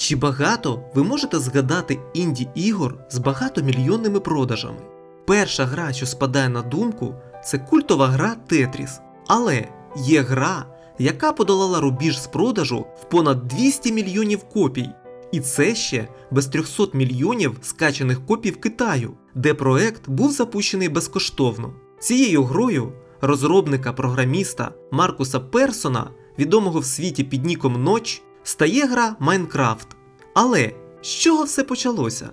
Чи багато ви можете згадати інді ігор з багатомільйонними продажами? Перша гра, що спадає на думку, це культова гра Тетріс. Але є гра, яка подолала рубіж з продажу в понад 200 мільйонів копій. І це ще без 300 мільйонів скачаних копій в Китаю, де проект був запущений безкоштовно. Цією грою розробника програміста Маркуса Персона, відомого в світі під ніком Ноч, стає гра Майнкрафт. Але з чого все почалося?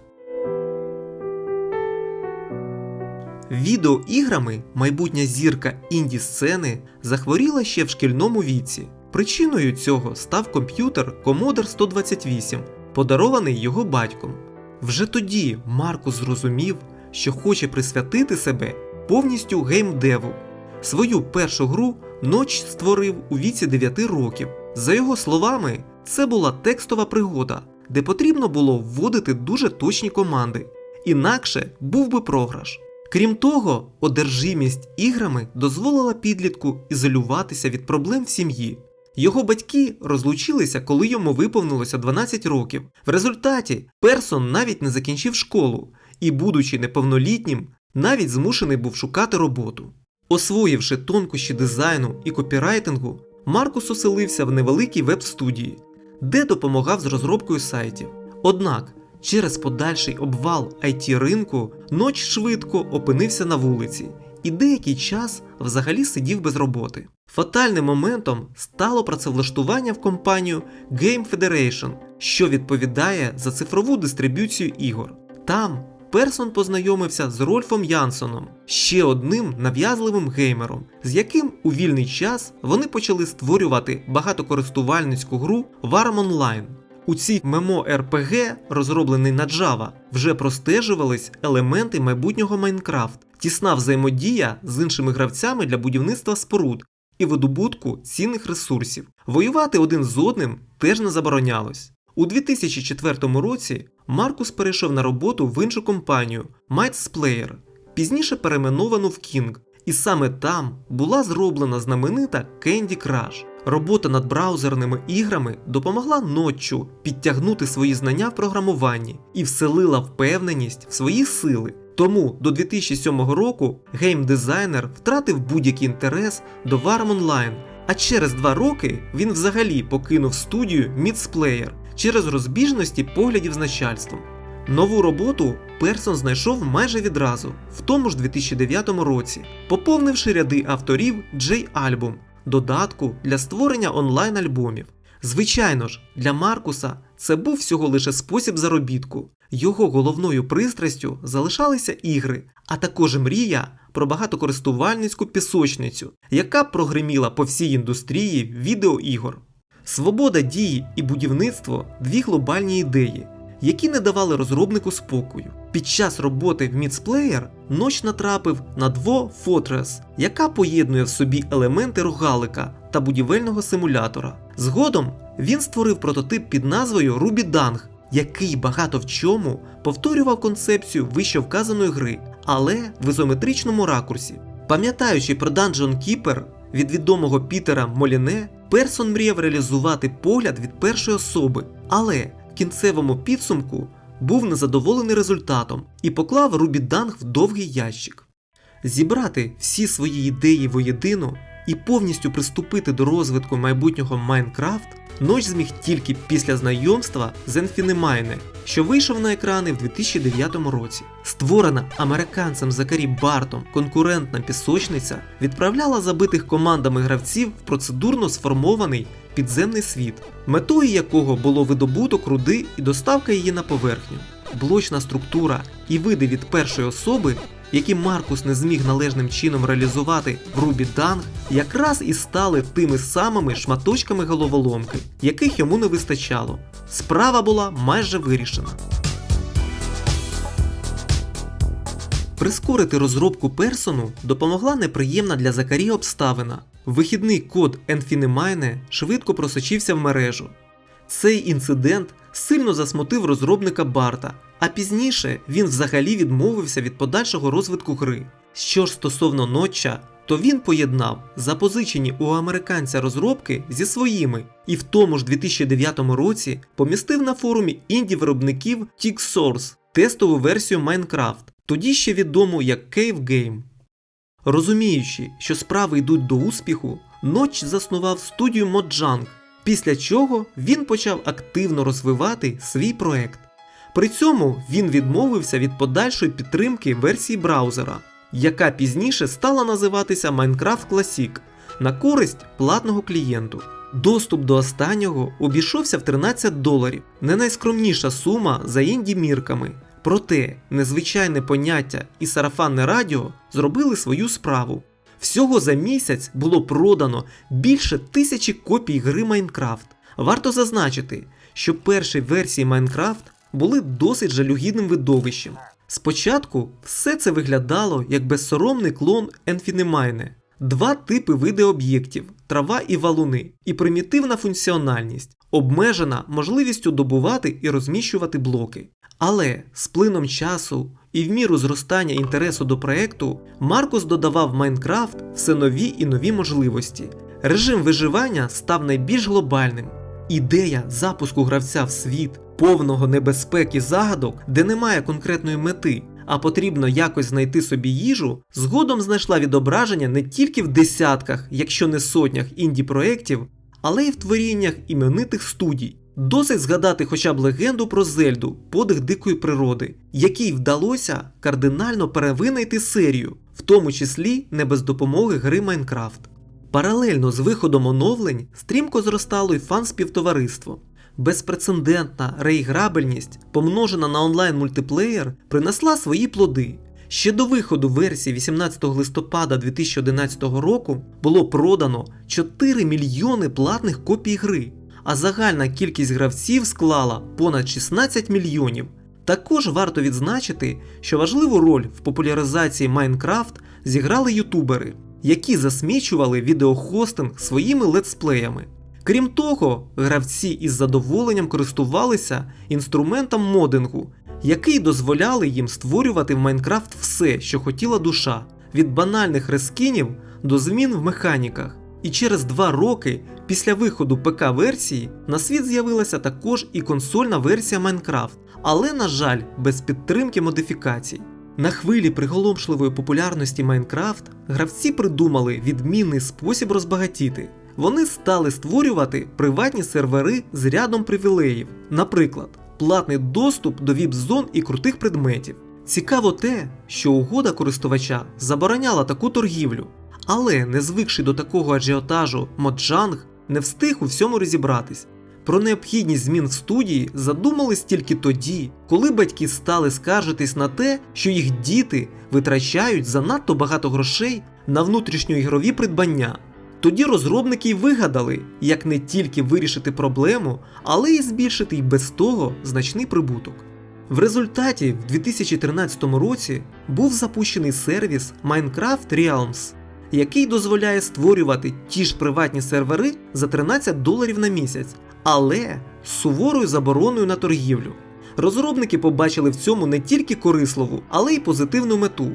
Відеоіграми майбутня зірка інді сцени захворіла ще в шкільному віці. Причиною цього став комп'ютер Commodore 128, подарований його батьком. Вже тоді Маркус зрозумів, що хоче присвятити себе повністю геймдеву. Свою першу гру Ноч створив у віці 9 років. За його словами, це була текстова пригода, де потрібно було вводити дуже точні команди, інакше був би програш. Крім того, одержимість іграми дозволила підлітку ізолюватися від проблем в сім'ї. Його батьки розлучилися, коли йому виповнилося 12 років. В результаті Персон навіть не закінчив школу і, будучи неповнолітнім, навіть змушений був шукати роботу. Освоївши тонкощі дизайну і копірайтингу, Маркус оселився в невеликій веб-студії, де допомагав з розробкою сайтів. Однак, через подальший обвал it ринку ноч швидко опинився на вулиці і деякий час взагалі сидів без роботи. Фатальним моментом стало працевлаштування в компанію Game Federation, що відповідає за цифрову дистриб'юцію ігор. Там Персон познайомився з Рольфом Янсоном, ще одним нав'язливим геймером, з яким у вільний час вони почали створювати багатокористувальницьку гру Warm Online. У цій мемо RPG, розроблений на Java, вже простежувались елементи майбутнього Майнкрафт, тісна взаємодія з іншими гравцями для будівництва споруд і видобутку цінних ресурсів. Воювати один з одним теж не заборонялось. У 2004 році Маркус перейшов на роботу в іншу компанію Mites Player, пізніше перейменовану в King, і саме там була зроблена знаменита Candy Crush. Робота над браузерними іграми допомогла ноччу підтягнути свої знання в програмуванні і вселила впевненість в свої сили. Тому до 2007 року геймдизайнер втратив будь-який інтерес до Warm Online, а через два роки він взагалі покинув студію Мідсплеєр через розбіжності поглядів з начальством. Нову роботу Персон знайшов майже відразу, в тому ж 2009 році, поповнивши ряди авторів J-Album, додатку для створення онлайн-альбомів. Звичайно ж, для Маркуса це був всього лише спосіб заробітку. Його головною пристрастю залишалися ігри, а також мрія про багатокористувальницьку пісочницю, яка прогреміла по всій індустрії відеоігор. Свобода дії і будівництво дві глобальні ідеї, які не давали розробнику спокою. Під час роботи в Мідсплеєр Ноч натрапив на Dvo Fortress, яка поєднує в собі елементи рогалика та будівельного симулятора. Згодом він створив прототип під назвою Ruby Dung, який багато в чому повторював концепцію вище вказаної гри, але в ізометричному ракурсі. Пам'ятаючи про Dungeon Keeper від відомого Пітера Моліне, Персон мріяв реалізувати погляд від першої особи, але в кінцевому підсумку був незадоволений результатом і поклав Рубі Данг в довгий ящик. Зібрати всі свої ідеї воєдино і повністю приступити до розвитку майбутнього Майнкрафт Ноч зміг тільки після знайомства з Енфінемайне, що вийшов на екрани в 2009 році. Створена американцем Закарі Бартом конкурентна пісочниця відправляла забитих командами гравців в процедурно сформований підземний світ, метою якого було видобуток руди і доставка її на поверхню. Блочна структура і види від першої особи які Маркус не зміг належним чином реалізувати в Рубі Данг, якраз і стали тими самими шматочками головоломки, яких йому не вистачало. Справа була майже вирішена. Прискорити розробку персону допомогла неприємна для Закарі обставина. Вихідний код Enfinemine швидко просочився в мережу. Цей інцидент сильно засмутив розробника Барта, а пізніше він взагалі відмовився від подальшого розвитку гри. Що ж стосовно ноча, то він поєднав запозичені у американця розробки зі своїми і в тому ж 2009 році помістив на форумі інді-виробників TickSource тестову версію Minecraft, тоді ще відому як Cave Game. Розуміючи, що справи йдуть до успіху, Ноч заснував студію Mojang, після чого він почав активно розвивати свій проект. При цьому він відмовився від подальшої підтримки версії браузера, яка пізніше стала називатися Minecraft Classic на користь платного клієнту. Доступ до останнього обійшовся в 13 доларів, не найскромніша сума за інді мірками. Проте незвичайне поняття і сарафанне радіо зробили свою справу. Всього за місяць було продано більше тисячі копій гри Майнкрафт. Варто зазначити, що перші версії Майнкрафт були досить жалюгідним видовищем. Спочатку все це виглядало як безсоромний клон Енфінемайне. Два типи види об'єктів трава і валуни, і примітивна функціональність, обмежена можливістю добувати і розміщувати блоки. Але з плином часу і в міру зростання інтересу до проекту Маркус додавав Майнкрафт все нові і нові можливості. Режим виживання став найбільш глобальним. Ідея запуску гравця в світ, повного небезпек і загадок, де немає конкретної мети, а потрібно якось знайти собі їжу, згодом знайшла відображення не тільки в десятках, якщо не сотнях інді-проєктів, але й в творіннях іменитих студій. Досить згадати хоча б легенду про Зельду, подих дикої природи, якій вдалося кардинально перевинайти серію, в тому числі не без допомоги гри Майнкрафт. Паралельно з виходом оновлень стрімко зростало й фан-співтовариство. Безпрецедентна реіграбельність, помножена на онлайн мультиплеєр, принесла свої плоди. Ще до виходу версії 18 листопада 2011 року було продано 4 мільйони платних копій гри, а загальна кількість гравців склала понад 16 мільйонів. Також варто відзначити, що важливу роль в популяризації Майнкрафт зіграли ютубери, які засмічували відеохостинг своїми летсплеями. Крім того, гравці із задоволенням користувалися інструментом модингу, який дозволяли їм створювати в Майнкрафт все, що хотіла душа, від банальних рескінів до змін в механіках. І через два роки після виходу ПК-версії на світ з'явилася також і консольна версія Майнкрафт, але, на жаль, без підтримки модифікацій. На хвилі приголомшливої популярності Майнкрафт гравці придумали відмінний спосіб розбагатіти. Вони стали створювати приватні сервери з рядом привілеїв, наприклад, платний доступ до віп-зон і крутих предметів. Цікаво те, що угода користувача забороняла таку торгівлю, але, не звикши до такого аджіотажу Моджанг, не встиг у всьому розібратись. Про необхідність змін в студії задумались тільки тоді, коли батьки стали скаржитись на те, що їх діти витрачають занадто багато грошей на внутрішньоігрові придбання. Тоді розробники й вигадали, як не тільки вирішити проблему, але й збільшити й без того значний прибуток. В результаті в 2013 році був запущений сервіс Minecraft Realms, який дозволяє створювати ті ж приватні сервери за 13 доларів на місяць, але з суворою забороною на торгівлю. Розробники побачили в цьому не тільки корисливу, але й позитивну мету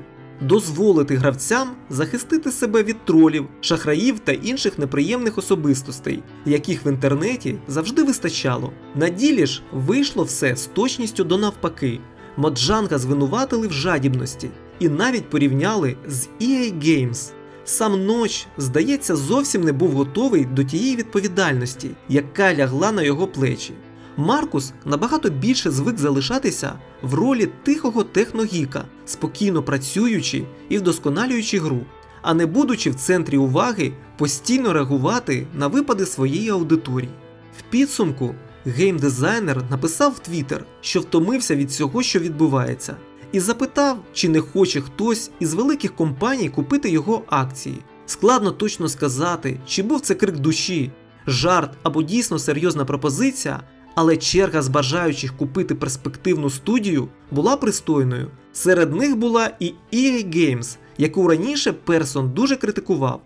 дозволити гравцям захистити себе від тролів, шахраїв та інших неприємних особистостей, яких в інтернеті завжди вистачало. На ділі ж вийшло все з точністю до навпаки. Моджанга звинуватили в жадібності і навіть порівняли з EA Games. Сам ноч, здається, зовсім не був готовий до тієї відповідальності, яка лягла на його плечі. Маркус набагато більше звик залишатися в ролі тихого техногіка, спокійно працюючи і вдосконалюючи гру, а не будучи в центрі уваги постійно реагувати на випади своєї аудиторії. В підсумку геймдизайнер написав в Твіттер, що втомився від цього, що відбувається, і запитав, чи не хоче хтось із великих компаній купити його акції. Складно точно сказати, чи був це крик душі, жарт або дійсно серйозна пропозиція, але черга з бажаючих купити перспективну студію була пристойною. Серед них була і EA Games, яку раніше Персон дуже критикував.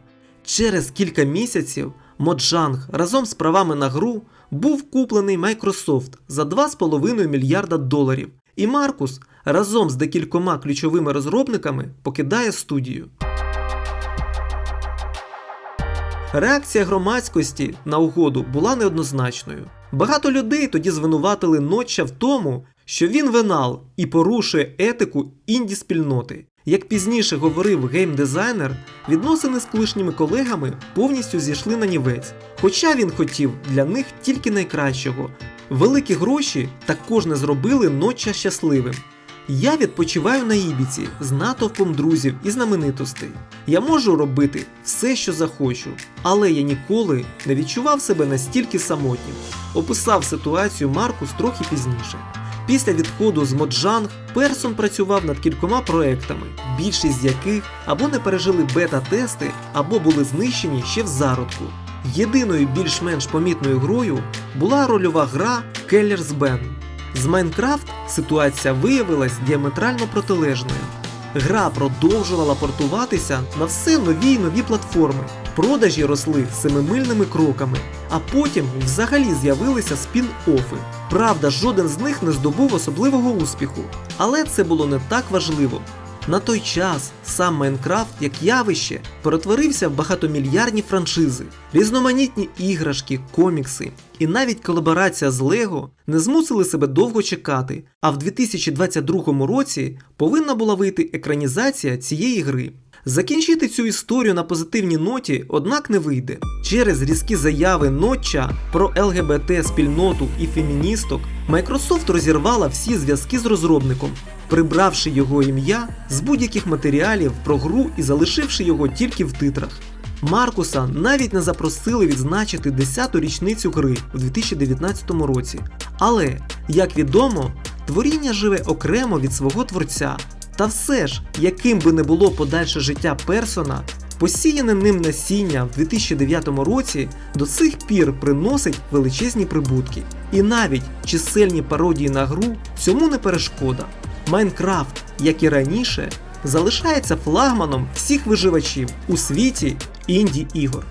Через кілька місяців Mojang разом з правами на гру був куплений Microsoft за 2,5 мільярда доларів, і Маркус разом з декількома ключовими розробниками покидає студію. Реакція громадськості на угоду була неоднозначною. Багато людей тоді звинуватили Нотча в тому, що він венал і порушує етику інді-спільноти. Як пізніше говорив геймдизайнер, відносини з колишніми колегами повністю зійшли на нівець, хоча він хотів для них тільки найкращого. Великі гроші також не зробили Нотча щасливим. Я відпочиваю на Ібіці з натовпом друзів і знаменитостей. Я можу робити все, що захочу, але я ніколи не відчував себе настільки самотнім. Описав ситуацію Маркус трохи пізніше. Після відходу з Моджанг Персон працював над кількома проектами, більшість з яких або не пережили бета-тести, або були знищені ще в зародку. Єдиною більш-менш помітною грою була рольова гра Keller's Band. З Майнкрафт ситуація виявилась діаметрально протилежною. Гра продовжувала портуватися на все нові й нові платформи. Продажі росли семимильними кроками, а потім взагалі з'явилися спін-офи. Правда, жоден з них не здобув особливого успіху, але це було не так важливо. На той час сам Майнкрафт як явище перетворився в багатомільярдні франшизи, різноманітні іграшки, комікси і навіть колаборація з Лего не змусили себе довго чекати. А в 2022 році повинна була вийти екранізація цієї гри. Закінчити цю історію на позитивній ноті, однак, не вийде. Через різкі заяви Нотча про ЛГБТ спільноту і феміністок Microsoft розірвала всі зв'язки з розробником, прибравши його ім'я з будь-яких матеріалів про гру і залишивши його тільки в титрах. Маркуса навіть не запросили відзначити 10-ту річницю гри у 2019 році. Але, як відомо, творіння живе окремо від свого творця. Та все ж, яким би не було подальше життя персона, посіяне ним насіння в 2009 році до сих пір приносить величезні прибутки. І навіть чисельні пародії на гру цьому не перешкода. Майнкрафт, як і раніше, залишається флагманом всіх виживачів у світі інді ігор.